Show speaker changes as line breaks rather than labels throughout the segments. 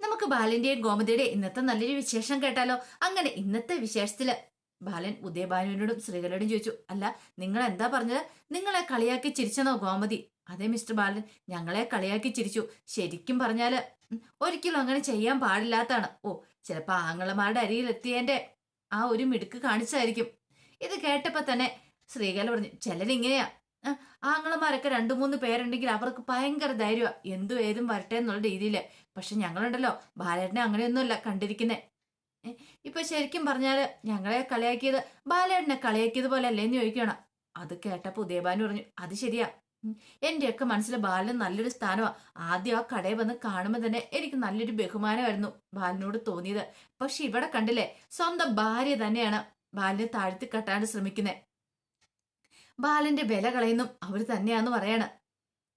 നമുക്ക് ബാലന്റെയും ഗോമതിയുടെ ഇന്നത്തെ നല്ലൊരു വിശേഷം കേട്ടാലോ? അങ്ങനെ ഇന്നത്തെ വിശേഷത്തിൽ ബാലൻ ഉദയഭാനുവിനോടും ശ്രീകലയോടും ചോദിച്ചു അല്ല നിങ്ങൾ എന്താ പറഞ്ഞത്? നിങ്ങളെ കളിയാക്കി ചിരിച്ചെന്നോ ഗോമതി? അതെ മിസ്റ്റർ ബാലൻ ഞങ്ങളെ കളിയാക്കി ചിരിച്ചു. ശരിക്കും പറഞ്ഞാൽ ഒരിക്കലും അങ്ങനെ ചെയ്യാൻ പാടില്ലാത്താണ് ഓ ചിലപ്പോ ആങ്ങളമാരുടെ അരിയിൽ എത്തിയതിന്റെ ആ ഒരു മിടുക്ക് കാണിച്ചായിരിക്കും. ഇത് കേട്ടപ്പോ തന്നെ ശ്രീകല പറഞ്ഞു ചിലരിങ്ങനെയാ ആങ്ങളമാരൊക്കെ രണ്ടു മൂന്ന് പേരുണ്ടെങ്കിൽ അവർക്ക് ഭയങ്കര ധൈര്യമാ എന്തു ഏതും വരട്ടെ എന്നുള്ള രീതിയിൽ പക്ഷെ ഞങ്ങളുണ്ടല്ലോ. ബാലേട്ടനെ അങ്ങനെയൊന്നുമല്ല കണ്ടിരിക്കുന്നേ. ഇപ്പൊ ശരിക്കും പറഞ്ഞാൽ ഞങ്ങളെ കളിയാക്കിയത് ബാലേട്ടനെ കളിയാക്കിയത് പോലെ അല്ലേ എന്ന് ചോദിക്കണം അത് കേട്ടപ്പോ ഉദയഭാനു പറഞ്ഞു അത് ശരിയാ. എന്റെയൊക്കെ മനസ്സിൽ ബാലന് നല്ലൊരു സ്ഥാനമാ ആദ്യം ആ കടയിൽ വന്ന് കാണുമ്പോൾ തന്നെ എനിക്ക് നല്ലൊരു ബഹുമാനമായിരുന്നു ബാലനോട് തോന്നിയത്. പക്ഷെ ഇവിടെ കണ്ടില്ലേ സ്വന്തം ഭാര്യ തന്നെയാണ് ബാലിനെ താഴ്ത്തി കെട്ടാണ്ട് ശ്രമിക്കുന്നത് ബാലന്റെ വില കളയുന്നു. അവർ തന്നെയാന്ന് പറയാണ്.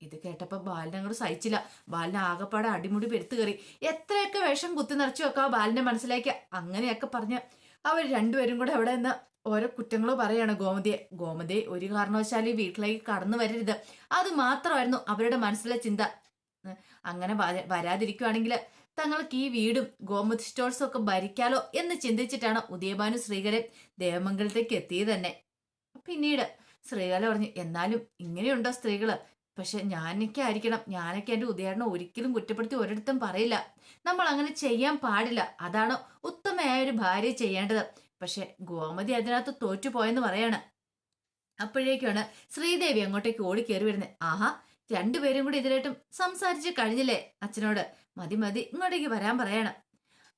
ഇത് കേട്ടപ്പോ ബാലിനെ അങ്ങോട്ട് സഹിച്ചില്ല. ബാലിനെ ആകപ്പാടെ അടിമുടി പെരുത്തു കയറി. എത്രയൊക്കെ വിഷം കുത്തി നിറച്ചു വെക്കാം ബാലിന്റെ മനസ്സിലേക്ക്. അങ്ങനെയൊക്കെ പറഞ്ഞ് അവർ രണ്ടുപേരും കൂടെ അവിടെ നിന്ന് ഓരോ കുറ്റങ്ങളോ പറയാണ് ഗോമതിയെ. ഗോമതി ഒരു കാരണവശാലും വീട്ടിലേക്ക് കടന്നു വരരുത്. അത് മാത്രമായിരുന്നു അവരുടെ മനസ്സിലെ ചിന്ത. അങ്ങനെ വര- വരാതിരിക്കുവാണെങ്കിൽ തങ്ങൾക്ക് ഈ വീടും ഗോമതി സ്റ്റോഴ്സും ഒക്കെ ഭരിക്കാലോ എന്ന് ചിന്തിച്ചിട്ടാണ് ഉദയഭാനു ശ്രീകരൻ ദേവമംഗലത്തേക്ക് എത്തിയത് തന്നെ. പിന്നീട് ശ്രീകല പറഞ്ഞു എന്നാലും ഇങ്ങനെയുണ്ടോ സ്ത്രീകൾ? പക്ഷെ ഞാനൊക്കെ ആയിരിക്കണം. ഞാനൊക്കെ എന്റെ ഉദയാടനെ ഒരിക്കലും കുറ്റപ്പെടുത്തി ഒരിടത്തും പറയില്ല. നമ്മൾ അങ്ങനെ ചെയ്യാൻ പാടില്ല. അതാണ് ഉത്തമയായ ഒരു ഭാര്യ ചെയ്യേണ്ടത്. പക്ഷെ ഗോമതി അതിനകത്ത് തോറ്റുപോയെന്ന് പറയാണ്. അപ്പോഴേക്കാണ് ശ്രീദേവി അങ്ങോട്ടേക്ക് ഓടിക്കേറി വരുന്നത്. ആഹാ രണ്ടുപേരും കൂടി ഇതിലായിട്ടും സംസാരിച്ച് കഴിഞ്ഞില്ലേ? അച്ഛനോട്. മതി മതി ഇങ്ങോട്ടേക്ക് വരാൻ പറയണം.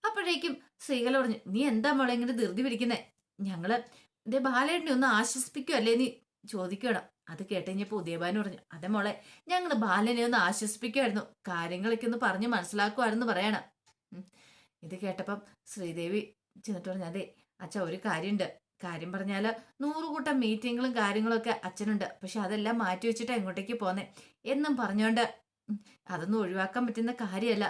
അപ്പോഴേക്കും ശ്രീകല പറഞ്ഞു നീ എന്താ മോളെ ഇങ്ങനെ ധൃതി പിടിക്കുന്നേ? ഞങ്ങൾ ഇതേ ബാലേട്ടനെ ഒന്ന് ആശ്വസിപ്പിക്കുമല്ലേ നീ? ചോദിക്കണം. അത് കേട്ടുകഴിഞ്ഞപ്പോൾ ഉദയഭാനു പറഞ്ഞു അതെ മോളെ ഞങ്ങൾ ബാലനെ ഒന്ന് ആശ്വസിപ്പിക്കുമായിരുന്നു കാര്യങ്ങളൊക്കെ ഒന്ന് പറഞ്ഞ് മനസ്സിലാക്കുമായിരുന്നു പറയണം. ഇത് കേട്ടപ്പം ശ്രീദേവി ചെന്നിട്ട് പറഞ്ഞു അതെ അച്ഛ ഒരു കാര്യമുണ്ട് കാര്യം പറഞ്ഞാൽ നൂറുകൂട്ടം മീറ്റിങ്ങുകളും കാര്യങ്ങളൊക്കെ അച്ഛനുണ്ട്. പക്ഷെ അതെല്ലാം മാറ്റി വെച്ചിട്ട് എങ്ങോട്ടേക്ക് പോന്നെ. എന്നും പറഞ്ഞോണ്ട് ഉം, അതൊന്നും ഒഴിവാക്കാൻ പറ്റുന്ന കാര്യമല്ല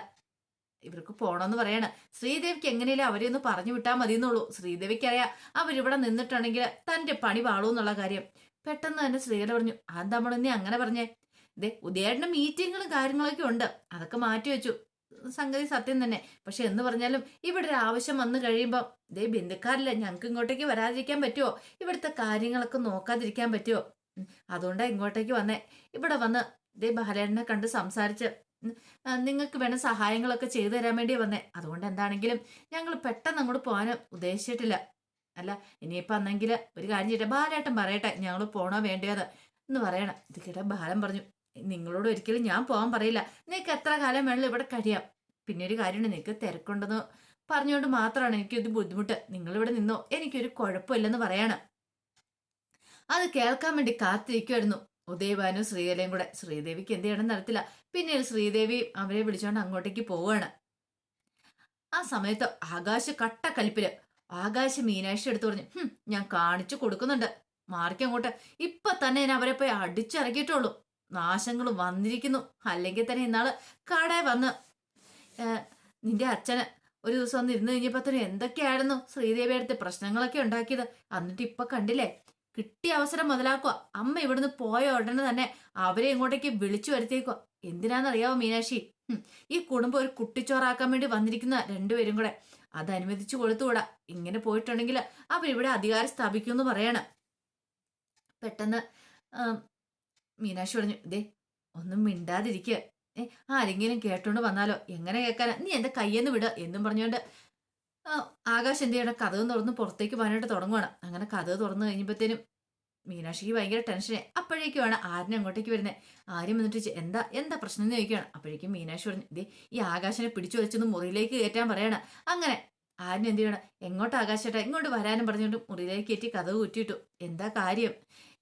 ഇവർക്ക് പോണമെന്ന് പറയാണ്. ശ്രീദേവിക്ക് എങ്ങനെയല്ലേ അവരെ ഒന്ന് പറഞ്ഞു വിട്ടാൽ മതി എന്നുള്ളൂ ശ്രീദേവിക്ക് അറിയാം അവരിവിടെ നിന്നിട്ടുണ്ടെങ്കിൽ തന്റെ പണി പാളൂ എന്നുള്ള കാര്യം. പെട്ടെന്ന് തന്നെ ശ്രീകല പറഞ്ഞു അത് നമ്മളെന്നെ അങ്ങനെ പറഞ്ഞേ? ഇതേ ഉദയേട്ടന് മീറ്റിങ്ങുകളും കാര്യങ്ങളൊക്കെ ഉണ്ട്. അതൊക്കെ മാറ്റി വെച്ചു. സംഗതി സത്യം തന്നെ. പക്ഷെ എന്ന് പറഞ്ഞാലും ഇവിടെ ഒരു ആവശ്യം വന്നു കഴിയുമ്പോൾ ഇതേ ബന്ധുക്കാരില്ല ഞങ്ങൾക്ക് ഇങ്ങോട്ടേക്ക് വരാതിരിക്കാൻ പറ്റുമോ ഇവിടുത്തെ കാര്യങ്ങളൊക്കെ നോക്കാതിരിക്കാൻ പറ്റുമോ അതുകൊണ്ടാണ് അതുകൊണ്ടാ ഇങ്ങോട്ടേക്ക് വന്നേ. ഇവിടെ വന്ന് ഇതേ ബാലേട്ടനെ കണ്ട് സംസാരിച്ച് നിങ്ങൾക്ക് വേണ്ട സഹായങ്ങളൊക്കെ ചെയ്തു തരാൻ വേണ്ടി വന്നേ. അതുകൊണ്ട് എന്താണെങ്കിലും ഞങ്ങൾ പെട്ടെന്ന് അങ്ങോട്ട് പോകാൻ ഉദ്ദേശിച്ചിട്ടില്ല. അല്ല ഇനിയിപ്പം അന്നെങ്കിൽ ഒരു കാര്യം ചെയ്യട്ടെ. ബാലേട്ടൻ പറയട്ടെ ഞങ്ങൾ പോണോ വേണ്ടത് എന്ന് പറയണം. ഇത് കേട്ട ബാലൻ പറഞ്ഞു നിങ്ങളോട് ഒരിക്കലും ഞാൻ പോകാൻ പറയില്ല. നിനക്ക് എത്ര കാലം വേണമെങ്കിലും ഇവിടെ കഴിയാം. പിന്നെ ഒരു കാര്യമുണ്ട് നിനക്ക് തിരക്കുണ്ടെന്ന് പറഞ്ഞുകൊണ്ട് മാത്രമാണ് എനിക്കൊരു ബുദ്ധിമുട്ട്. നിങ്ങളിവിടെ നിന്നോ? എനിക്കൊരു കുഴപ്പമില്ലെന്ന് പറയാണ്. അത് കേൾക്കാൻ വേണ്ടി കാത്തിരിക്കുമായിരുന്നു ഉദയഭാനും ശ്രീകലയും കൂടെ. ശ്രീദേവിക്ക് എന്ത് ചെയ്യണം നടത്തില്ല പിന്നീട് ശ്രീദേവി അവരെ വിളിച്ചുകൊണ്ട് അങ്ങോട്ടേക്ക് പോവുകയാണ് ആ സമയത്ത് ആകാശ കട്ട കലിപ്പിൽ ആകാശ മീനാക്ഷി എടുത്തു പറഞ്ഞു ഞാൻ കാണിച്ചു കൊടുക്കുന്നുണ്ട്. മാർക്ക് അങ്ങോട്ട്. ഇപ്പൊ തന്നെ ഞാൻ അവരെ പോയി അടിച്ചിറക്കിയിട്ടുള്ളൂ. നാശങ്ങൾ വന്നിരിക്കുന്നു. അല്ലെങ്കിൽ തന്നെ ഇന്നാൾ കടയിൽ വന്ന് നിന്റെ അച്ഛന് ഒരു ദിവസം ഒന്ന് ഇരുന്ന് കഴിഞ്ഞപ്പോ തന്നെ എന്തൊക്കെയായിരുന്നു ശ്രീദേവി അടുത്ത് പ്രശ്നങ്ങളൊക്കെ ഉണ്ടാക്കിയത്. എന്നിട്ട് ഇപ്പൊ കണ്ടില്ലേ കിട്ടിയ അവസരം മുതലാക്കുക. അമ്മ ഇവിടുന്ന് പോയ ഉടനെ തന്നെ അവരെ ഇങ്ങോട്ടേക്ക് വിളിച്ചു വരുത്തിയേക്കുക. എന്തിനാന്നറിയാവോ മീനാക്ഷി? ഈ കുടുംബം ഒരു കുട്ടിച്ചോറാക്കാൻ വേണ്ടി വന്നിരിക്കുന്ന രണ്ടുപേരും കൂടെ. അത് അനുവദിച്ചു കൊടുത്തുകൂടാ. ഇങ്ങനെ പോയിട്ടുണ്ടെങ്കിൽ അവരിവിടെ അധികാരം സ്ഥാപിക്കുമെന്ന് പറയണം. പെട്ടെന്ന് മീനാക്ഷി പറഞ്ഞു ദേ ഒന്നും മിണ്ടാതിരിക്കുക ഏ ആരെങ്കിലും കേട്ടോണ്ട് വന്നാലോ? എങ്ങനെ കേൾക്കാനാ? നീ എന്റെ കയ്യെന്ന് വിടുക എന്നും പറഞ്ഞുകൊണ്ട് ആകാശ് എന്ത് ചെയ്യണം? കഥവ് തുറന്ന് പുറത്തേക്ക് പോകാനായിട്ട് തുടങ്ങുകയാണ് അങ്ങനെ കഥവ് തുറന്നു കഴിഞ്ഞപ്പോഴത്തേനും മീനാക്ഷിക്ക് ഭയങ്കര ടെൻഷനായി അപ്പോഴേക്കുമാണ് ആര്യൻ അങ്ങോട്ടേക്ക് വരുന്നത് ആര്യം വന്നിട്ട് എന്താ എന്താ പ്രശ്നം? എന്ന് ചോദിക്കുകയാണ് അപ്പോഴേക്കും മീനാക്ഷി പറഞ്ഞു ഇതേ ഈ ആകാശനെ പിടിച്ചു വലിച്ചൊന്ന് മുറിയിലേക്ക് കയറ്റാൻ പറയണം. അങ്ങനെ ആര്യൻ എന്ത് ചെയ്യണം? എങ്ങോട്ട് ആകാശേട്ടാ? ഇങ്ങോട്ട് വരാനും പറഞ്ഞുകൊണ്ട് മുറിയിലേക്ക് കയറ്റി കഥ കുറ്റിയിട്ടു എന്താ കാര്യം?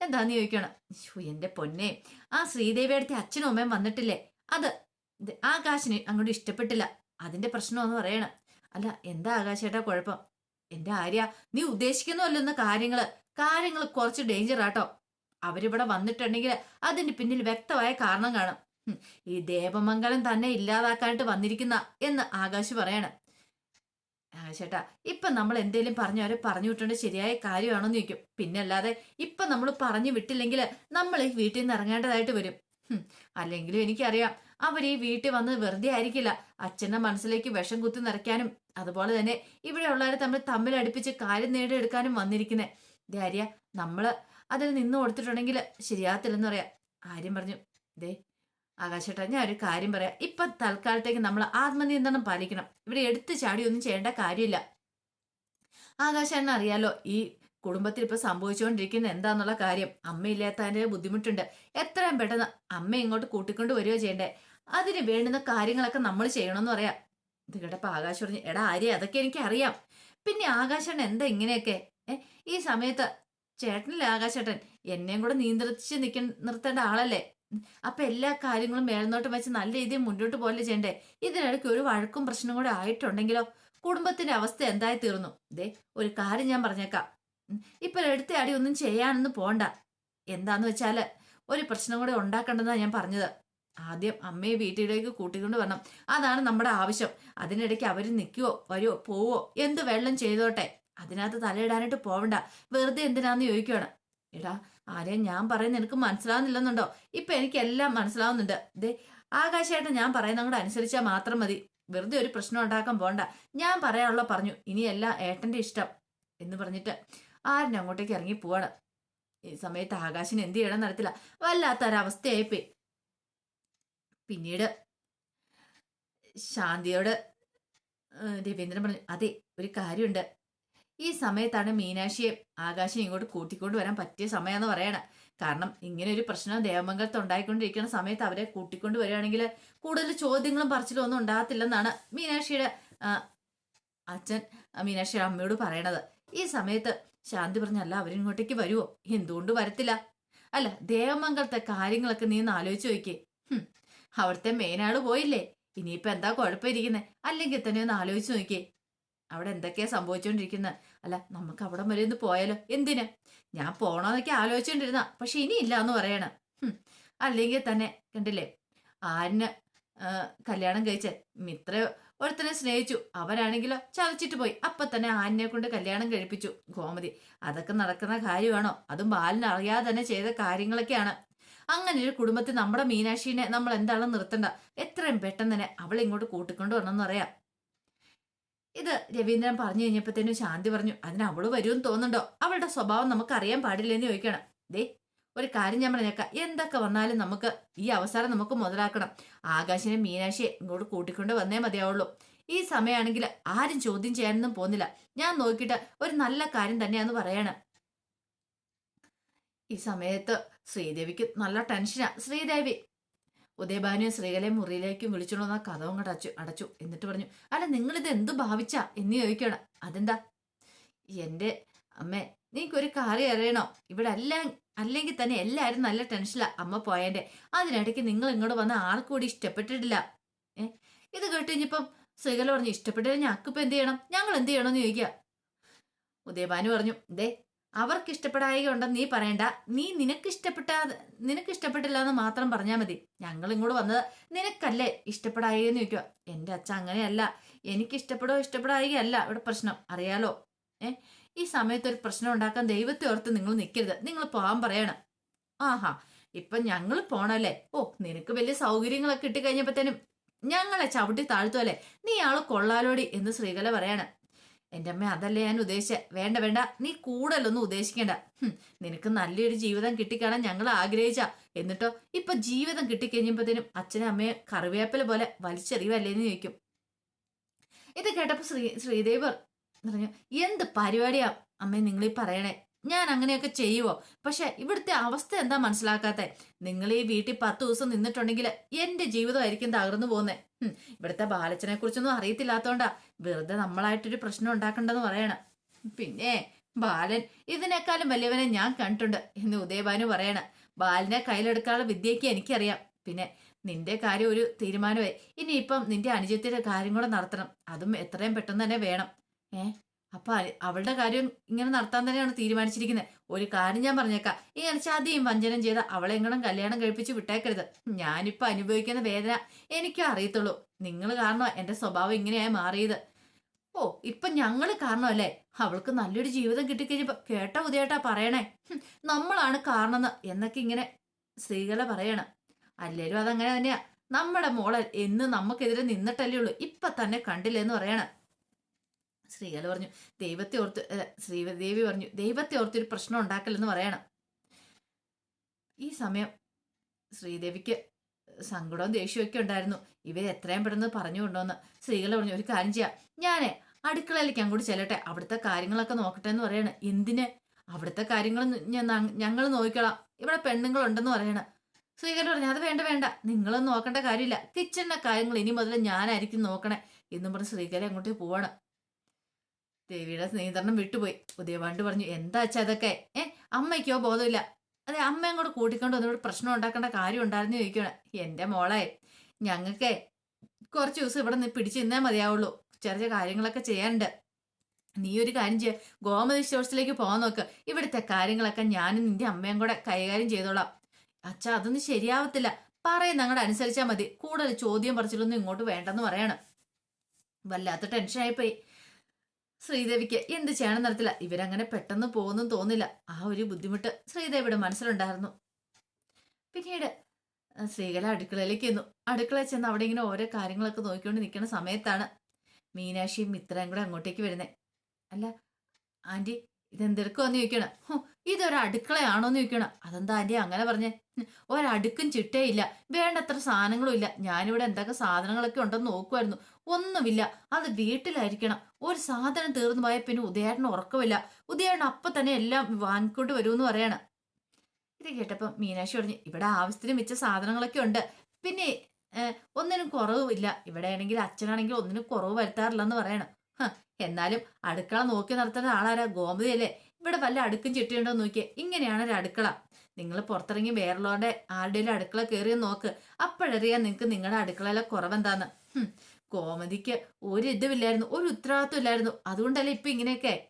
എന്താന്ന് ചോദിക്കണം എന്റെ പൊന്നെ ആ ശ്രീദേവിയുടെ അച്ഛനും അമ്മയും വന്നിട്ടില്ലേ? അത് ആകാശിന് അങ്ങോട്ട് ഇഷ്ടപ്പെട്ടില്ല. അതിന്റെ പ്രശ്നമെന്ന് പറയണം. അല്ല എന്താ ആകാശേട്ടാ കുഴപ്പം? എന്റെ ആര്യ നീ ഉദ്ദേശിക്കുന്നുവല്ലെന്ന കാര്യങ്ങൾ. കാര്യങ്ങൾ കുറച്ച് ഡേഞ്ചർ ആട്ടോ. അവരിവിടെ വന്നിട്ടുണ്ടെങ്കിൽ അതിന് പിന്നിൽ വ്യക്തമായ കാരണം കാണും. ഈ ദേവമംഗലം തന്നെ ഇല്ലാതാക്കാനായിട്ട് വന്നിരിക്കുന്ന എന്ന് ആകാശ് പറയാണ്. ചേട്ടാ ഇപ്പൊ നമ്മൾ എന്തേലും പറഞ്ഞു അവരെ പറഞ്ഞു വിട്ടേണ്ട ശരിയായ കാര്യമാണോന്ന് ചോദിക്കും. പിന്നെ അല്ലാതെ ഇപ്പൊ നമ്മൾ പറഞ്ഞു വിട്ടില്ലെങ്കിൽ നമ്മൾ ഈ വീട്ടിൽ നിന്ന് ഇറങ്ങേണ്ടതായിട്ട് വരും. അല്ലെങ്കിലും എനിക്കറിയാം അവർ ഈ വീട്ടിൽ വന്ന് വെറുതെ ആയിരിക്കില്ല. അച്ഛന്റെ മനസ്സിലേക്ക് വിഷം കുത്തി നിറയ്ക്കാനും അതുപോലെ തന്നെ ഇവിടെ ഉള്ളവരെ തമ്മിൽ അടുപ്പിച്ച് കാര്യം നേടിയെടുക്കാനും വന്നിരിക്കുന്നത് ദാര്യ നമ്മൾ അതിൽ നിന്ന് കൊടുത്തിട്ടുണ്ടെങ്കിൽ ശരിയാകത്തില്ലെന്ന് പറയാം. ആര്യം പറഞ്ഞു ദേ ആകാശേട്ടാ ഞാൻ ഒരു കാര്യം പറയാം. ഇപ്പൊ തൽക്കാലത്തേക്ക് നമ്മൾ ആത്മനിയന്ത്രണം പാലിക്കണം. ഇവിടെ എടുത്തു ചാടി ഒന്നും ചെയ്യേണ്ട കാര്യമില്ല. ആകാശേട്ടന് അറിയാലോ ഈ കുടുംബത്തിൽ ഇപ്പൊ സംഭവിച്ചുകൊണ്ടിരിക്കുന്ന എന്താന്നുള്ള കാര്യം. അമ്മയില്ലാത്തതിന്റെ ബുദ്ധിമുട്ടുണ്ട്. എത്രയും പെട്ടെന്ന് അമ്മ ഇങ്ങോട്ട് കൂട്ടിക്കൊണ്ട് വരികയോ ചെയ്യണ്ടേ? അതിന് വേണ്ടുന്ന കാര്യങ്ങളൊക്കെ നമ്മൾ ചെയ്യണമെന്ന് പറയാം. ഇത് കേട്ടപ്പോ ആകാശ് പറഞ്ഞു എടാ ആര്യ അതൊക്കെ എനിക്ക് അറിയാം പിന്നെ ആകാശേട്ടൻ എന്താ ഇങ്ങനെയൊക്കെ? ഏ ഈ സമയത്ത് ചേട്ടനല്ലേ ആകാശേട്ടൻ? എന്നെയും കൂടെ നിയന്ത്രിച്ച് നിൽക്ക നിർത്തേണ്ട ആളല്ലേ? അപ്പൊ എല്ലാ കാര്യങ്ങളും മേൽനോട്ടം വെച്ച് നല്ല രീതിയിൽ മുന്നോട്ട് പോലെ ചെയ്യണ്ടേ? ഇതിനിടയ്ക്ക് ഒരു വഴക്കും പ്രശ്നം കൂടെ ആയിട്ടുണ്ടെങ്കിലോ? കുടുംബത്തിന്റെ അവസ്ഥ എന്തായി തീർന്നു? ദേ ഒരു കാര്യം ഞാൻ പറഞ്ഞേക്കാം. ഇപ്പൊ എടുത്ത അടി ഒന്നും ചെയ്യാനൊന്നും പോണ്ട. എന്താന്ന് വെച്ചാൽ ഒരു പ്രശ്നം കൂടെ ഉണ്ടാക്കണ്ടെന്നാണ് ഞാൻ പറഞ്ഞത്. ആദ്യം അമ്മയെ വീട്ടിലേക്ക് കൂട്ടിക്കൊണ്ട് വരണം. അതാണ് നമ്മുടെ ആവശ്യം. അതിനിടയ്ക്ക് അവർ നിൽക്കുവോ വരുവോ പോവോ എന്ത് വെള്ളം ചെയ്തോട്ടെ. അതിനകത്ത് തലയിടാനായിട്ട് പോവണ്ട. വെറുതെ എന്തിനാന്ന് ചോദിക്കുകയാണ് എടാ ആരെയും ഞാൻ പറയുന്നത് നിനക്ക് മനസ്സിലാവുന്നില്ലെന്നുണ്ടോ? ഇപ്പൊ എനിക്കെല്ലാം മനസ്സിലാവുന്നുണ്ട്. ദേ ആകാശമായിട്ട് ഞാൻ പറയുന്ന കൂടെ അനുസരിച്ചാൽ മാത്രം മതി. വെറുതെ ഒരു പ്രശ്നം ഉണ്ടാക്കാൻ പോണ്ട. ഞാൻ പറയാനുള്ള പറഞ്ഞു. ഇനിയല്ല ഏട്ടന്റെ ഇഷ്ടം എന്ന് പറഞ്ഞിട്ട് ആരും അങ്ങോട്ടേക്ക് ഇറങ്ങി പോവാണ്. ഈ സമയത്ത് ആകാശിന് എന്ത് ചെയ്യണം നടത്തില്ല വല്ലാത്തൊരവസ്ഥയായിപ്പോയി പിന്നീട് ശാന്തിയോട് രവീന്ദ്രൻ പറഞ്ഞു അതെ ഒരു കാര്യമുണ്ട്. ഈ സമയത്താണ് മീനാക്ഷിയെ ആകാശം ഇങ്ങോട്ട് കൂട്ടിക്കൊണ്ട് വരാൻ പറ്റിയ സമയമെന്ന് പറയണേ. കാരണം ഇങ്ങനെ ഒരു പ്രശ്നം ദേവമംഗലത്ത് ഉണ്ടായിക്കൊണ്ടിരിക്കുന്ന സമയത്ത് അവരെ കൂട്ടിക്കൊണ്ട് വരികയാണെങ്കിൽ കൂടുതൽ ചോദ്യങ്ങളും പറച്ചിലും ഒന്നും ഉണ്ടാകത്തില്ലെന്നാണ് മീനാക്ഷിയുടെ അച്ഛൻ മീനാക്ഷിയുടെ അമ്മയോട് പറയണത്. ഈ സമയത്ത് ശാന്തി പറഞ്ഞല്ല അവരിങ്ങോട്ടേക്ക് വരുമോ എന്തുകൊണ്ട് വരത്തില്ല? അല്ല ദേവമംഗലത്തെ കാര്യങ്ങളൊക്കെ നീ ഒന്ന് ആലോചിച്ച് നോക്കിയേ. അവിടുത്തെ മെയിനാൾ പോയില്ലേ? ഇനിയിപ്പോ എന്താ കുഴപ്പമിരിക്കുന്നത് അല്ലെങ്കിൽ തന്നെ ഒന്ന് ആലോചിച്ച് നോക്കിയേ. അവിടെ എന്തൊക്കെയാ സംഭവിച്ചുകൊണ്ടിരിക്കുന്നത് അല്ല നമുക്ക് അവിടെ വരെ ഒന്ന് പോയാലോ? എന്തിന്? ഞാൻ പോണോന്നൊക്കെ ആലോചിച്ചുകൊണ്ടിരുന്ന പക്ഷെ ഇനിയില്ല എന്ന് പറയണം അല്ലെങ്കിൽ തന്നെ കണ്ടില്ലേ? ആരിന് കല്യാണം കഴിച്ച മിത്ര ഒരുത്തനെ സ്നേഹിച്ചു. അവരാണെങ്കിലോ ചവച്ചിട്ട് പോയി. അപ്പൊ തന്നെ ആനിനെ കൊണ്ട് കല്യാണം കഴിപ്പിച്ചു. ഗോമതി അതൊക്കെ നടക്കുന്ന കാര്യമാണോ? അതും ബാലിന് അറിയാതെ തന്നെ ചെയ്ത കാര്യങ്ങളൊക്കെയാണ്. അങ്ങനെ ഒരു കുടുംബത്തിൽ നമ്മുടെ മീനാക്ഷിനെ നമ്മൾ എന്താണെന്ന് നിർത്തണ്ട. എത്രയും പെട്ടെന്ന് തന്നെ അവളെ ഇങ്ങോട്ട് കൂട്ടിക്കൊണ്ട് വരണമെന്ന് അറിയാം ഇത് രവീന്ദ്രൻ പറഞ്ഞു കഴിഞ്ഞപ്പോഴത്തേനും ശാന്തി പറഞ്ഞു അതിന് അവൾ വരുമെന്ന് തോന്നുന്നുണ്ടോ? അവളുടെ സ്വഭാവം നമുക്ക് അറിയാൻ പാടില്ലെന്ന് ചോദിക്കണം. ദേ ഒരു കാര്യം ഞാൻ പറഞ്ഞേക്കാം. എന്തൊക്കെ വന്നാലും നമുക്ക് ഈ അവസരം നമുക്ക് മുതലാക്കണം. ആകാശിനെ മീനാക്ഷിയെ ഇങ്ങോട്ട് കൂട്ടിക്കൊണ്ട് വന്നേ മതിയാവുള്ളൂ. ഈ സമയമാണെങ്കിൽ ആരും ചോദ്യം ചെയ്യാനൊന്നും പോകുന്നില്ല. ഞാൻ നോക്കിയിട്ട് ഒരു നല്ല കാര്യം തന്നെയാന്ന് പറയാണ്. ഈ സമയത്ത് ശ്രീദേവിക്ക് നല്ല ടെൻഷനാ. ശ്രീദേവി ഉദയഭാനുവും ശ്രീകലയും മുറിയിലേക്കും വിളിച്ചോളൂ വന്ന കഥവും കൂടെ അടച്ചു അടച്ചു. എന്നിട്ട് പറഞ്ഞു അല്ല നിങ്ങളിത് എന്തു ഭാവിച്ചാ? എന്ന് ചോദിക്കണം അതെന്താ? എന്റെ അമ്മേ നിനക്കൊരു കാര്യം അറിയണോ? ഇവിടെ എല്ലാം അല്ലെങ്കിൽ തന്നെ എല്ലാവരും നല്ല ടെൻഷനിലാ അമ്മ പോയതിന്റെ അതിനിടയ്ക്ക് നിങ്ങൾ ഇങ്ങോട്ട് വന്ന ആർക്കും കൂടി ഇഷ്ടപ്പെട്ടിട്ടില്ല. ഏ ഇത് കേട്ട് കഴിഞ്ഞപ്പം ശ്രീകല പറഞ്ഞു ഇഷ്ടപ്പെട്ടില്ല ഞങ്ങൾക്കിപ്പോ എന്ത് ചെയ്യണം? ഞങ്ങൾ എന്ത് ചെയ്യണമെന്ന് ചോദിക്കുക. ഉദയഭാനു പറഞ്ഞു ദേ അവർക്ക് ഇഷ്ടപ്പെടായിക ഉണ്ടെന്ന് നീ പറയണ്ട. നീ നിനക്ക് ഇഷ്ടപ്പെട്ടാ നിനക്ക് ഇഷ്ടപ്പെട്ടില്ല എന്ന് മാത്രം പറഞ്ഞാൽ മതി. ഞങ്ങൾ ഇങ്ങോട്ട് വന്നത് നിനക്കല്ലേ ഇഷ്ടപ്പെടായി എന്ന് ചോദിക്കുക എന്റെ അച്ഛൻ അങ്ങനെയല്ല. എനിക്ക് ഇഷ്ടപ്പെടോ ഇഷ്ടപ്പെടായി അല്ല ഇവിടെ പ്രശ്നം. അറിയാലോ? ഏ? ഈ സമയത്ത് ഒരു പ്രശ്നം ഉണ്ടാക്കാൻ ദൈവത്തെ ഓർത്ത് നിങ്ങൾ നിൽക്കരുത് നിങ്ങൾ പോകാൻ പറയണം. ആഹാ. ഇപ്പം ഞങ്ങൾ പോണല്ലേ? ഓ നിനക്ക് വലിയ സൗകര്യങ്ങളൊക്കെ കിട്ടിക്കഴിഞ്ഞപ്പോഴത്തേനും ഞങ്ങളെ ചവിട്ടി താഴ്ത്തുമല്ലേ നീ ആൾ കൊള്ളാലോടി എന്ന് ശ്രീകല പറയാണ്. എന്റെ അമ്മ അതല്ലേ ഞാൻ ഉദ്ദേശിച്ച? വേണ്ട വേണ്ട. നീ കൂടുതലൊന്നും ഉദ്ദേശിക്കേണ്ട. നിനക്ക് നല്ലൊരു ജീവിതം കിട്ടിക്കാണാൻ ഞങ്ങൾ ആഗ്രഹിച്ച. എന്നിട്ടോ ഇപ്പൊ ജീവിതം കിട്ടിക്കഴിഞ്ഞപ്പോഴത്തേനും അച്ഛനും അമ്മയെ കറിവേപ്പില പോലെ വലിച്ചെറിയുമല്ലേ എന്ന് ചോദിക്കും. ഇത് കേട്ടപ്പോ ശ്രീ ശ്രീദേവർ പറഞ്ഞു എന്ത് പരിപാടിയാ? അമ്മേ നിങ്ങളീ പറയണേ. ഞാൻ അങ്ങനെയൊക്കെ ചെയ്യുവോ? പക്ഷെ ഇവിടുത്തെ അവസ്ഥ എന്താ മനസ്സിലാക്കാത്തെ? നിങ്ങൾ ഈ വീട്ടിൽ പത്ത് ദിവസം നിന്നിട്ടുണ്ടെങ്കിൽ എന്റെ ജീവിതമായിരിക്കും തകർന്നു പോകുന്നേ. ഇവിടുത്തെ ബാലച്ചനെ കുറിച്ചൊന്നും അറിയത്തില്ലാത്തോണ്ടാ വെറുതെ നമ്മളായിട്ടൊരു പ്രശ്നം ഉണ്ടാക്കണ്ടെന്ന് പറയണം. പിന്നെ ബാലൻ ഇതിനേക്കാളും വലിയവനെ ഞാൻ കണ്ടിട്ടുണ്ട് എന്ന് ഉദയഭാനു പറയണ. ബാലിനെ കയ്യിലെടുക്കാനുള്ള വിദ്യയ്ക്ക് എനിക്കറിയാം. പിന്നെ നിന്റെ കാര്യം ഒരു തീരുമാനമായി. ഇനിയിപ്പം നിന്റെ അനുജത്തിന്റെ കാര്യം കൂടെ നടത്തണം. അതും എത്രയും പെട്ടെന്ന് തന്നെ വേണം. ഏ? അപ്പൊ അവളുടെ കാര്യം ഇങ്ങനെ നടത്താൻ തന്നെയാണ് തീരുമാനിച്ചിരിക്കുന്നത് ഒരു കാര്യം ഞാൻ പറഞ്ഞേക്കാം. ഇങ്ങനെ ചതിയും വഞ്ചനം ചെയ്ത അവളെ എങ്ങനെ കല്യാണം കഴിപ്പിച്ച് വിട്ടേക്കരുത്. ഞാനിപ്പൊ അനുഭവിക്കുന്ന വേദന എനിക്കും അറിയത്തുള്ളൂ. നിങ്ങൾ കാരണം എന്റെ സ്വഭാവം ഇങ്ങനെയായി മാറിയത്. ഓ ഇപ്പൊ ഞങ്ങൾ കാരണമല്ലേ അവൾക്ക് നല്ലൊരു ജീവിതം കിട്ടിക്കഴിഞ്ഞപ്പോ കേട്ട ഉദയേട്ടാ പറയണേ. നമ്മളാണ് കാരണമെന്ന് എന്നൊക്കെ ഇങ്ങനെ സ്ത്രീകളെ പറയണം. അല്ലേലും അതങ്ങനെ തന്നെയാ. നമ്മുടെ മോളെ എന്ന് നമുക്കെതിരെ നിന്നിട്ടല്ലേ ഉള്ളൂ. ഇപ്പൊ തന്നെ കണ്ടില്ലെന്ന് പറയാണ്. ശ്രീകല പറഞ്ഞു ദൈവത്തെ ഓർത്ത് ശ്രീദേവി പറഞ്ഞു ദൈവത്തെ ഒരു പ്രശ്നം ഉണ്ടാക്കലെന്ന് പറയണം. ഈ സമയം ശ്രീദേവിക്ക് സങ്കടവും ദേഷ്യമൊക്കെ ഉണ്ടായിരുന്നു. ഇവരെ എത്രയും പെട്ടെന്ന് പറഞ്ഞു കൊണ്ടുവന്ന് സ്ത്രീകൾ പറഞ്ഞു ഒരു കാര്യം ചെയ്യാം. ഞാനേ അടുക്കളയിലേക്ക് അങ്ങോട്ട് ചെല്ലട്ടെ. അവിടുത്തെ കാര്യങ്ങളൊക്കെ നോക്കട്ടെ എന്ന് പറയണ. എന്തിന്? അവിടുത്തെ കാര്യങ്ങൾ ഞങ്ങൾ നോക്കിക്കോളാം. ഇവിടെ പെണ്ണുങ്ങളുണ്ടെന്ന് പറയണ. സ്ത്രീകൾ പറഞ്ഞു അത് വേണ്ട വേണ്ട. നിങ്ങളൊന്നും നോക്കേണ്ട കാര്യമില്ല. കിച്ചണിന്റെ കാര്യങ്ങൾ ഇനി മുതൽ ഞാനായിരിക്കും നോക്കണേ എന്നും പറഞ്ഞ് സ്ത്രീകളെ അങ്ങോട്ട് പോവാണ്. ദേവിയുടെ നിയന്ത്രണം വിട്ടുപോയി. ഉദയവാണ്ട് പറഞ്ഞു എന്താ അച്ഛാ അതൊക്കെ ഏ അമ്മയ്ക്കോ ബോധമില്ല. അതെ അമ്മ അങ്ങോട്ട് കൂട്ടിക്കൊണ്ട് വന്നിവിടെ പ്രശ്നം ഉണ്ടാക്കേണ്ട കാര്യം ഉണ്ടായിരുന്നു ചോദിക്കണം എന്റെ മോളെ ഞങ്ങൾക്ക് കുറച്ച് ദിവസം ഇവിടെ നിന്ന് പിടിച്ചു നിന്നേ മതിയാവുള്ളൂ. ചെറിയ കാര്യങ്ങളൊക്കെ ചെയ്യാനുണ്ട്. നീ ഒരു കാര്യം ചെയ്യ. ഗോമതി സ്റ്റോഴ്സിലേക്ക് പോകാൻ നോക്ക്. ഇവിടുത്തെ കാര്യങ്ങളൊക്കെ ഞാനും നിന്റെ അമ്മയും കൂടെ കൈകാര്യം ചെയ്തോളാം. അച്ഛാ അതൊന്നും ശരിയാവത്തില്ല. പറയുന്ന ഞങ്ങളുടെ അനുസരിച്ചാൽ മതി. കൂടുതൽ ചോദ്യം പറിച്ചിട്ടൊന്നും ഇങ്ങോട്ട് വേണ്ടെന്ന് പറയാണ്. വല്ലാത്ത ടെൻഷനായിപ്പോയി ശ്രീദേവിക്ക് എന്ത് ചെയ്യണം നടത്തില്ല ഇവരങ്ങനെ പെട്ടെന്ന് പോകുന്നു തോന്നില്ല. ആ ഒരു ബുദ്ധിമുട്ട് ശ്രീദേവിയുടെ മനസ്സിലുണ്ടായിരുന്നു. പിന്നീട് ശ്രീകല അടുക്കളയിലേക്ക് ചെന്നു. അടുക്കള ചെന്ന് അവിടെ ഇങ്ങനെ ഓരോ കാര്യങ്ങളൊക്കെ നോക്കിക്കൊണ്ട് നിൽക്കുന്ന സമയത്താണ് മീനാക്ഷിയും മിത്രയും കൂടെ അങ്ങോട്ടേക്ക് വരുന്നത് അല്ല ആന്റി ഇതെന്തെടുക്കുമെന്ന് ചോദിക്കണം. ഇതൊരു അടുക്കളയാണോന്ന് ചോദിക്കണം. അതെന്താ ആന്റി അങ്ങനെ പറഞ്ഞേ? ഒരടുക്കും ചിട്ടയില്ല വേണ്ടത്ര സാധനങ്ങളും ഇല്ല. ഞാനിവിടെ എന്തൊക്കെ സാധനങ്ങളൊക്കെ ഉണ്ടെന്ന് നോക്കുമായിരുന്നു ഒന്നുമില്ല. അത് വീട്ടിലായിരിക്കണം. ഒരു സാധനം തീർന്നു പോയാൽ പിന്നെ ഉദയേട്ടന് ഉറക്കമില്ല. ഉദയേട്ടൻ അപ്പൊ തന്നെ എല്ലാം വാങ്ങിക്കൊണ്ട് വരുമെന്ന് പറയണം. ഇത് കേട്ടപ്പം മീനാക്ഷി പറഞ്ഞു ഇവിടെ ആവശ്യത്തിന് മിച്ച സാധനങ്ങളൊക്കെ ഉണ്ട്. പിന്നെ ഒന്നിനും കുറവില്ല. ഇവിടെ ആണെങ്കിൽ അച്ഛനാണെങ്കിൽ ഒന്നിനും കുറവ് വരുത്താറില്ലെന്ന് പറയണം. എന്നാലും അടുക്കള നോക്കി നടത്തുന്ന ആളാരാ? ഗോമതിയല്ലേ? ഇവിടെ വല്ല അടുക്കും ചിട്ടിയുണ്ടോ നോക്കിയേ. ഇങ്ങനെയാണ് ഒരു അടുക്കള. നിങ്ങൾ പുറത്തിറങ്ങി വേറുള്ളവരുടെ ആരുടെയും അടുക്കള കയറി നോക്ക്. അപ്പോഴറിയാം നിങ്ങൾക്ക് നിങ്ങളുടെ അടുക്കളയിലെ കുറവെന്താന്ന്. കോമതിക്ക് ഒരു ഇതുമില്ലായിരുന്നു. ഒരു ഉത്തരവാദിത്വം ഇല്ലായിരുന്നു. അതുകൊണ്ടല്ലേ ഇപ്പൊ ഇങ്ങനെയൊക്കെ?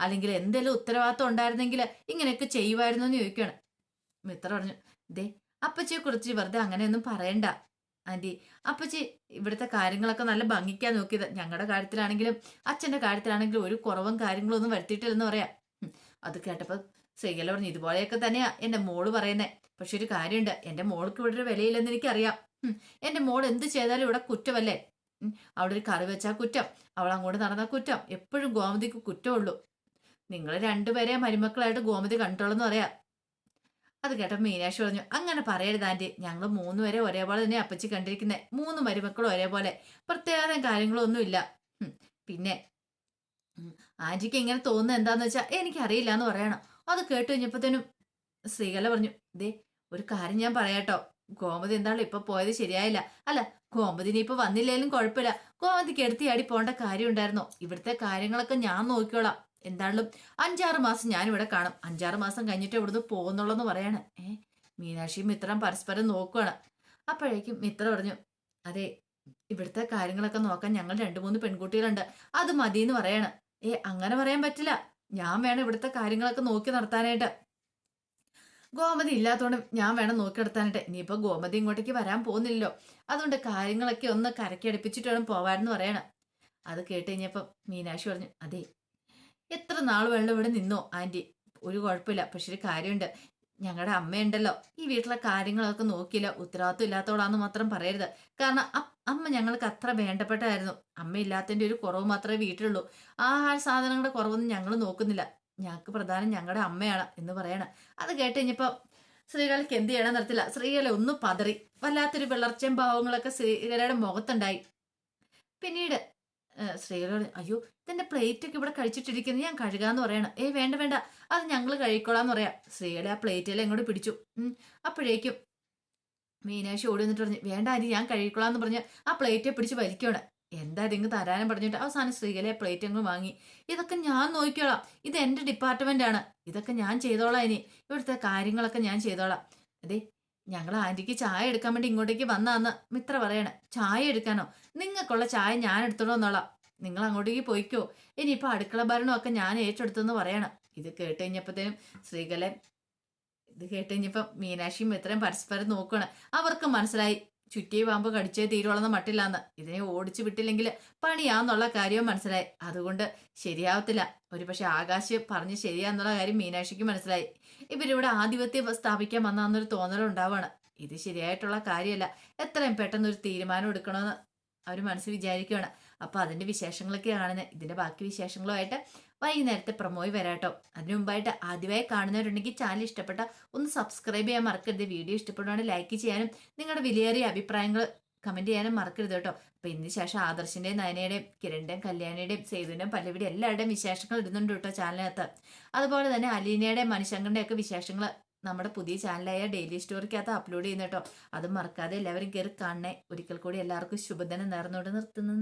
അല്ലെങ്കിൽ എന്തെങ്കിലും ഉത്തരവാദിത്വം ഉണ്ടായിരുന്നെങ്കിൽ ഇങ്ങനെയൊക്കെ ചെയ്യുമായിരുന്നു എന്ന് ചോദിക്കുകയാണ്. മിത്ര പറഞ്ഞു ദേ അപ്പച്ചിയെ കുറിച്ച് വെറുതെ അങ്ങനെയൊന്നും പറയണ്ട. ആന്റി അപ്പച്ചി ഇവിടുത്തെ കാര്യങ്ങളൊക്കെ നല്ല ഭംഗിക്കാൻ നോക്കിയത്. ഞങ്ങളുടെ കാര്യത്തിലാണെങ്കിലും അച്ഛന്റെ കാര്യത്തിലാണെങ്കിലും ഒരു കുറവും കാര്യങ്ങളും ഒന്നും വരുത്തിയിട്ടില്ലെന്ന് പറയാം. അത് കേട്ടപ്പോൾ ശ്രീകല പറഞ്ഞു ഇതുപോലെയൊക്കെ തന്നെയാ എന്റെ മോൾ പറയുന്നേ. പക്ഷെ ഒരു കാര്യമുണ്ട് എന്റെ മോൾക്ക് ഇവിടെ ഒരു വിലയില്ലെന്ന് എനിക്കറിയാം. എന്റെ മോൾ എന്ത് ചെയ്താലും ഇവിടെ കുറ്റമല്ലേ? അവിടെ ഒരു കറി വെച്ചാൽ കുറ്റം അവൾ അങ്ങോട്ട് നടന്ന കുറ്റം. എപ്പോഴും ഗോമതിക്ക് കുറ്റമുള്ളൂ നിങ്ങൾ രണ്ടുപേരെ മരുമക്കളായിട്ട് ഗോമതി കണ്ടോളെന്ന് പറയാം. അത് കേട്ടപ്പോൾ മീനാക്ഷി പറഞ്ഞു അങ്ങനെ പറയരുത് ആന്റി. ഞങ്ങൾ മൂന്നുപേരെ ഒരേപോലെ തന്നെ അപ്പച്ചി കണ്ടിരിക്കുന്നത് മൂന്ന് മരുമക്കളും ഒരേപോലെ. പ്രത്യേകം കാര്യങ്ങളൊന്നും ഇല്ല. പിന്നെ ആന്റിക്ക് ഇങ്ങനെ തോന്നുന്നത് എന്താന്ന് വെച്ചാൽ എനിക്കറിയില്ല എന്ന് പറയണം. അത് കേട്ട് കഴിഞ്ഞപ്പോഴത്തേനും ശ്രീകല പറഞ്ഞു ദേ ഒരു കാര്യം ഞാൻ പറയാട്ടോ. ഗോമതി എന്താണല്ലോ ഇപ്പൊ പോയത് ശരിയായില്ല. അല്ല ഗോമതിനി ഇപ്പൊ വന്നില്ലേലും കുഴപ്പമില്ല. ഗോമതിക്ക് എടുത്തിയാടി പോകേണ്ട കാര്യം ഉണ്ടായിരുന്നോ. ഇവിടുത്തെ കാര്യങ്ങളൊക്കെ ഞാൻ നോക്കിക്കോളാം. എന്തായാലും അഞ്ചാറ് മാസം ഞാനിവിടെ കാണും. അഞ്ചാറ് മാസം കഴിഞ്ഞിട്ട് ഇവിടുന്ന് പോകുന്നുള്ളൂ എന്ന് പറയാണ്. ഏ മീനാക്ഷിയും മിത്രം പരസ്പരം നോക്കുവാണ്. അപ്പോഴേക്കും മിത്ര പറഞ്ഞു അതെ ഇവിടുത്തെ കാര്യങ്ങളൊക്കെ നോക്കാൻ ഞങ്ങൾ രണ്ടു മൂന്ന് പെൺകുട്ടികളുണ്ട്. അത് മതി എന്ന് പറയാണ്. ഏ അങ്ങനെ പറയാൻ പറ്റില്ല. ഞാൻ വേണം ഇവിടുത്തെ കാര്യങ്ങളൊക്കെ നോക്കി നടത്താനായിട്ട്. ഗോമതി ഇല്ലാത്തതുകൊണ്ട് ഞാൻ വേണം നോക്കി നടത്താനായിട്ട്. ഇനിയിപ്പോൾ ഗോമതി ഇങ്ങോട്ടേക്ക് വരാൻ പോകുന്നില്ലല്ലോ. അതുകൊണ്ട് കാര്യങ്ങളൊക്കെ ഒന്ന് കരക്കി അടുപ്പിച്ചിട്ട് വേണം പോവാനെന്ന് പറയണം. അത് കേട്ട് കഴിഞ്ഞപ്പം മീനാക്ഷി പറഞ്ഞു അതെ എത്ര നാൾ വെള്ളം ഇവിടെ നിന്നോ? ആന്റി ഒരു കുഴപ്പമില്ല. പക്ഷെ ഒരു കാര്യമുണ്ട്. ഞങ്ങളുടെ അമ്മയുണ്ടല്ലോ. ഈ വീട്ടിലെ കാര്യങ്ങളൊക്കെ നോക്കിയില്ല. ഉത്തരവാദിത്വം ഇല്ലാത്തവളാന്ന് മാത്രം പറയരുത്. കാരണം അമ്മ ഞങ്ങൾക്ക് അത്ര വേണ്ടപ്പെട്ടായിരുന്നു അമ്മ ഇല്ലാത്തതിന്റെ ഒരു കുറവ് മാത്രമേ വീട്ടിലുള്ളൂ. ആഹാര സാധനങ്ങളുടെ കുറവൊന്നും ഞങ്ങൾ നോക്കുന്നില്ല. ഞങ്ങൾക്ക് പ്രധാനം ഞങ്ങളുടെ അമ്മയാണ് എന്ന് പറയണം. അത് കേട്ട് കഴിഞ്ഞപ്പോ സ്ത്രീകൾക്ക് എന്ത് ചെയ്യണം നിർത്തില്ല സ്ത്രീകളെ ഒന്ന് പതറി. വല്ലാത്തൊരു വിളർച്ചയും ഭാവങ്ങളൊക്കെ സ്ത്രീകളുടെ മുഖത്തുണ്ടായി. പിന്നീട് സ്ത്രീകൾ അയ്യോ ഇതെന്റെ പ്ലേറ്റ് ഒക്കെ ഇവിടെ കഴിച്ചിട്ടിരിക്കുന്നത് ഞാൻ കഴുകാന്ന് പറയണം. ഏയ് വേണ്ട വേണ്ട. അത് ഞങ്ങൾ കഴിക്കോളാന്ന് പറയാം. സ്ത്രീകളെ ആ പ്ലേറ്റെല്ലാം ഇങ്ങോട്ട് പിടിച്ചു. അപ്പോഴേക്കും മീനാക്ഷി ഓടി വന്നിട്ട് പറഞ്ഞു വേണ്ട അരി ഞാൻ കഴിക്കോളാന്ന് പറഞ്ഞ് ആ പ്ലേറ്റെ പിടിച്ച് വലിക്കണം എന്താ ഇതിങ്ങ് തരാനും പറഞ്ഞിട്ട് അവസാനം സ്ത്രീകളെ പ്ലേറ്റ് അങ്ങ് വാങ്ങി. ഇതൊക്കെ ഞാൻ നോക്കിക്കോളാം. ഇത് എന്റെ ഡിപ്പാർട്ട്മെന്റ് ആണ്. ഇതൊക്കെ ഞാൻ ചെയ്തോളാം ഇനി. ഇവിടുത്തെ കാര്യങ്ങളൊക്കെ ഞാൻ ചെയ്തോളാം. അതെ ഞങ്ങൾ ആന്റിക്ക് ചായ എടുക്കാൻ വേണ്ടി ഇങ്ങോട്ടേക്ക് വന്നാന്ന് മിത്ര പറയണ. ചായ എടുക്കാനോ? നിങ്ങൾക്കുള്ള ചായ ഞാൻ എടുത്തോളൂ എന്നോളാം നിങ്ങൾ അങ്ങോട്ടേക്ക് പോയിക്കോ. ഇനിയിപ്പോ അടുക്കള ഭരണമൊക്കെ ഞാൻ ഏറ്റെടുത്തെന്ന് പറയണം. ഇത് കേട്ട് കഴിഞ്ഞപ്പോഴത്തേനും ശ്രീകലൻ ഇത് കേട്ട് കഴിഞ്ഞപ്പം മീനാക്ഷിയും മിത്രയും പരസ്പരം നോക്കണം അവർക്ക് മനസ്സിലായി ചുറ്റിയ പാമ്പ് കടിച്ചേ തീരുവളന്ന് മട്ടില്ലാന്ന്. ഇതിനെ ഓടിച്ചു വിട്ടില്ലെങ്കിൽ പണിയാന്നുള്ള കാര്യവും മനസ്സിലായി. അതുകൊണ്ട് ശരിയാവത്തില്ല. ഒരു പക്ഷെ ആകാശ് പറഞ്ഞ് ശരിയാന്നുള്ള കാര്യം മീനാക്ഷിക്ക് മനസ്സിലായി. ഇവരിവിടെ ആധിപത്യം സ്ഥാപിക്കാൻ വന്നാന്നൊരു തോന്നലുണ്ടാവാണ്. ഇത് ശരിയായിട്ടുള്ള കാര്യമല്ല. എത്രയും പെട്ടെന്ന് ഒരു തീരുമാനം എടുക്കണമെന്ന് അവർ മനസ്സിൽ വിചാരിക്കുകയാണ് അപ്പോൾ അതിന്റെ വിശേഷങ്ങളൊക്കെ കാണുന്നത് ഇതിന്റെ ബാക്കി വിശേഷങ്ങളുമായിട്ട് വൈകുന്നേരത്തെ പ്രൊമോയി വരാട്ടോ അതിനു മുമ്പായിട്ട് ആദ്യമായി കാണുന്നവരുണ്ടെങ്കിൽ ചാനൽ ഇഷ്ടപ്പെട്ട ഒന്ന് സബ്സ്ക്രൈബ് ചെയ്യാൻ മറക്കരുത്. വീഡിയോ ഇഷ്ടപ്പെടുവാണെങ്കിൽ ലൈക്ക് ചെയ്യാനും നിങ്ങളുടെ വിലയേറിയ അഭിപ്രായങ്ങൾ കമന്റ് ചെയ്യാനും മറക്കരുത് കേട്ടോ അപ്പോൾ ഇതിന് ശേഷം ആദർശിന്റെയും നയനയുടെയും കിരണിന്റെയും കല്യാണിയുടെയും സേതുവിന്റെയും പല്ലവിയുടെയും എല്ലാവരുടെയും വിശേഷങ്ങൾ ഇടുന്നുണ്ട് കേട്ടോ ചാനലിനകത്ത് അതുപോലെ തന്നെ അലീനയുടെയും മനുഷ്യങ്ങളുടെയും ഒക്കെ വിശേഷങ്ങൾ നമ്മുടെ പുതിയ ചാനലായ ഡെയിലി സ്റ്റോറിക്കകത്ത് അപ്ലോഡ് ചെയ്യുന്ന കേട്ടോ അതും മറക്കാതെ എല്ലാവരും കയറി കാണണേ. ഒരിക്കൽ കൂടി എല്ലാവർക്കും ശുഭദിനം നേർന്നുകൊണ്ട് നിർത്തുന്നത്